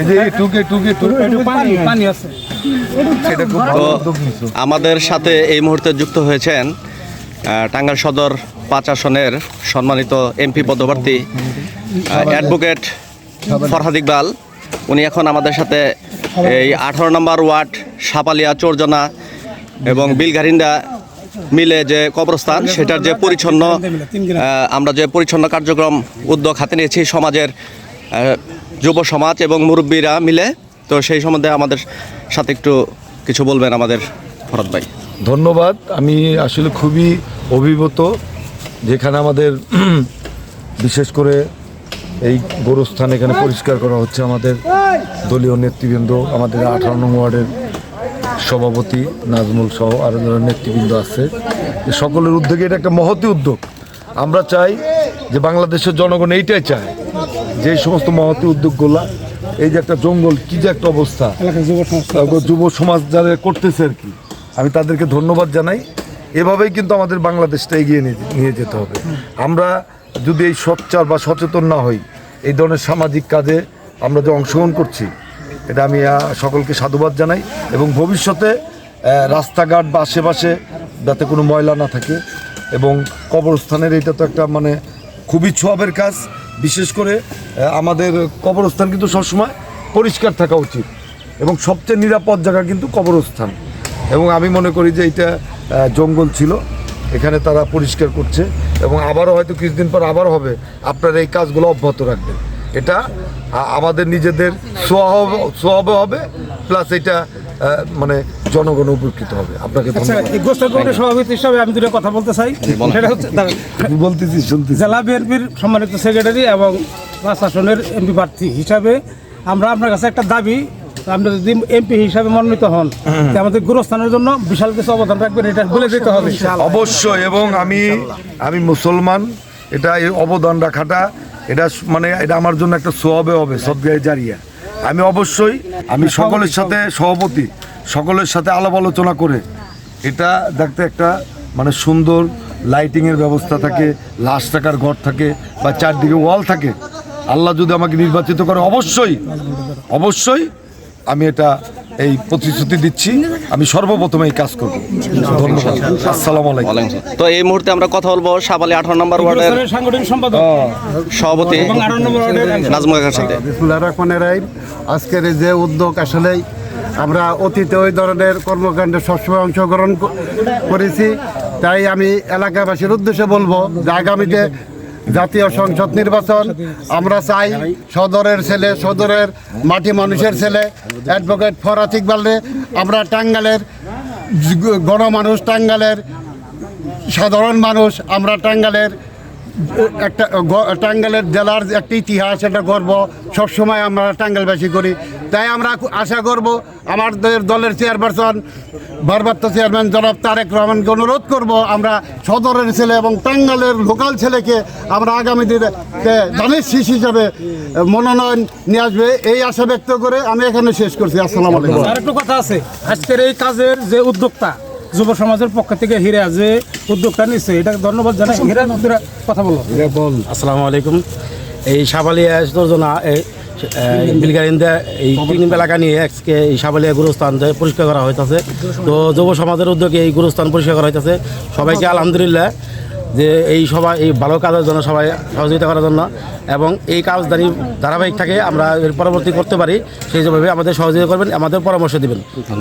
এই যে টুকে টুকে টুকে। পানি পানি আছে। সেটা খুব ভালো উদ্যোগ নিছো আমাদের সাথে এই মুহূর্তে যুক্ত হয়েছেন টাঙ্গাইল সদর পাঁচ আসনের সম্মানিত এমপি পদপ্রার্থী অ্যাডভোকেট ফরহাদ ইকবাল। উনি এখন আমাদের সাথে এই আঠারো নম্বর ওয়ার্ড সাপালিয়া চোরজনা এবং বিলগারিন্দা মিলে যে কবরস্থান সেটার যে পরিচ্ছন্ন আমরা যে পরিচ্ছন্ন কার্যক্রম উদ্যোগ হাতে নিয়েছি সমাজের যুব সমাজ এবং মুরব্বীরা মিলে। তো সেই সম্বন্ধে আমাদের সাথে একটু কিছু বলবেন আমাদের ফরদ ভাই। ধন্যবাদ। আমি আসলে খুবই অভিভূত যেখানে আমাদের বিশেষ করে এই গোরস্থান এখানে পরিষ্কার করা হচ্ছে আমাদের দলীয় নেতৃবৃন্দ, আমাদের আঠারো নং ওয়ার্ডের সভাপতি নাজমুল সহ আরও যারা নেতৃবৃন্দ আছে। সকলের উদ্যোগে এটা একটা মহতি উদ্যোগ। আমরা চাই যে বাংলাদেশের জনগণ এইটাই চায়। যে সমস্ত মহতি উদ্যোগগুলা এই যে একটা জঙ্গল কি যে একটা অবস্থা? যুব সমাজ যারা করতেছে আর কি আমি তাদেরকে ধন্যবাদ জানাই। এভাবেই কিন্তু আমাদের বাংলাদেশটা এগিয়ে নিয়ে নিয়ে যেতে হবে। আমরা যদি এই সোচ্চার বা সচেতন না হই এই ধরনের সামাজিক কাজে আমরা যে অংশগ্রহণ করছি এটা আমি সকলকে সাধুবাদ জানাই এবং ভবিষ্যতে রাস্তাঘাট বা আশেপাশে যাতে কোনো ময়লা না থাকে এবং কবরস্থানের এটা তো একটা মানে খুবই ছোয়াবের কাজ। বিশেষ করে আমাদের কবরস্থান কিন্তু সবসময় পরিষ্কার থাকা উচিত এবং সবচেয়ে নিরাপদ জায়গা কিন্তু কবরস্থান। এবং আমি মনে করি যে এটা জঙ্গল ছিল, এখানে তারা পরিষ্কার করছে এবং আবারও হয়তো কিছুদিন পর আবার হবে। আপনারা এই কাজগুলো অব্যাহত রাখবেন। এটা আমাদের নিজেদের সোয়াব সোয়াব হবে, প্লাস এটা মানে জনগণ উপকৃত হবে। আপনাকে আচ্ছা ধন্যবাদ। সভাপতি হিসাবে আমি দুটো কথা বলতে চাই। সেটা হচ্ছে আমি বলতেছি শুনতেছি। জেলা বিএনপির সম্মানিত সেক্রেটারি এবং প্রশাসনের এমপি প্রার্থী হিসাবে আমরা আপনার কাছে একটা দাবি আপনি যদি এমপি হিসাবে মনোনীত হন আমাদের গুরুস্থানের জন্য বিশাল কিছু অবদান রাখবেন এটা বলে দিতে হবে অবশ্যই এবং আমি আমি মুসলমান এটা এই অবদান রাখাটা এটা মানে এটা আমার জন্য একটা সোয়াবে হবে সদগায়ে জারিয়া। আমি অবশ্যই, আমি সকলের সাথে সভাপতি সকলের সাথে আলাপ আলোচনা করে এটা দেখতে একটা মানে সুন্দর লাইটিংয়ের ব্যবস্থা থাকে, লাশ টাকার ঘর থাকে বা চারদিকে ওয়াল থাকে। আল্লাহ যদি আমাকে নির্বাচিত করে, অবশ্যই অবশ্যই আমি এটা এই প্রতিশ্রুতি দিচ্ছি। আমি সর্বপ্রথমে এই কাজ করব। ধন্যবাদ। আসসালামু আলাইকুম। তো এই মুহূর্তে আমরা কথা বলব সাবালি আঠারো নম্বর ওয়ার্ডের সাংগঠনিক সম্পাদক। সভাপতি এবং আঠারো নম্বর ওয়ার্ডের একজন। নাজমুল সাথে। বিসমুল্লাহ রহমান রাহিম আজকের যে উদ্যোগ আসলেই আমরা অতীতে ওই ধরনের কর্মকাণ্ডে সবসময় অংশগ্রহণ করেছি। তাই আমি এলাকাবাসীর উদ্দেশ্যে বলব যে আগামীতে জাতীয় সংসদ নির্বাচন। আমরা চাই সদরের ছেলে, সদরের মাটি মানুষের ছেলে অ্যাডভোকেট ফরাত ইকবালে আমরা টাঙ্গালের গণমানুষ, টাঙ্গালের সাধারণ মানুষ, আমরা টাঙ্গালের একটা টাঙ্গাইলের জেলার একটা ইতিহাস, একটা গর্ব। সবসময় আমরা টাঙ্গাইলবাসী করি। তাই আমরা আশা করব আমাদের দলের চেয়ারপারসন, ভারপ্রাপ্ত চেয়ারম্যান জনাব তারেক রহমানকে অনুরোধ করব আমরা সদরের ছেলে এবং টাঙ্গাইলের লোকাল ছেলেকে আমরা আগামী দিনে ধানের শীষ হিসাবে মনোনয়ন নিয়ে আসবে। এই আশা ব্যক্ত করে আমি এখানে শেষ করছি। আসসালামু আলাইকুম। আর একটু কথা আছে। আজকের এই কাজের যে উদ্যোক্তা যুব সমাজের পক্ষ থেকে হিরা যে উদ্যোগটা নিচ্ছে এটা ধন্যবাদ জানাই। হিরা কথা বলো। আসসালামু আলাইকুম। এই সাবালিয়া যোজনা এই তিন এলাকা নিয়ে আজকে এই সাবালিয়া গুরুস্থান পরিষ্কার করা হইতেছে। তো যুব সমাজের উদ্যোগে এই গুরুস্থান পরিষ্কার করা হইতেছে। সবাইকে আলহামদুলিল্লাহ যে এই সবাই এই ভালো কাজের জন্য সবাই সহযোগিতা করার জন্য এবং এই কাজ দাঁড়ি ধারাবাহিক থাকে, আমরা পরবর্তী করতে পারি। সেই হিসাবে আমাদের সহযোগিতা করবেন, আমাদের পরামর্শ দিবেন।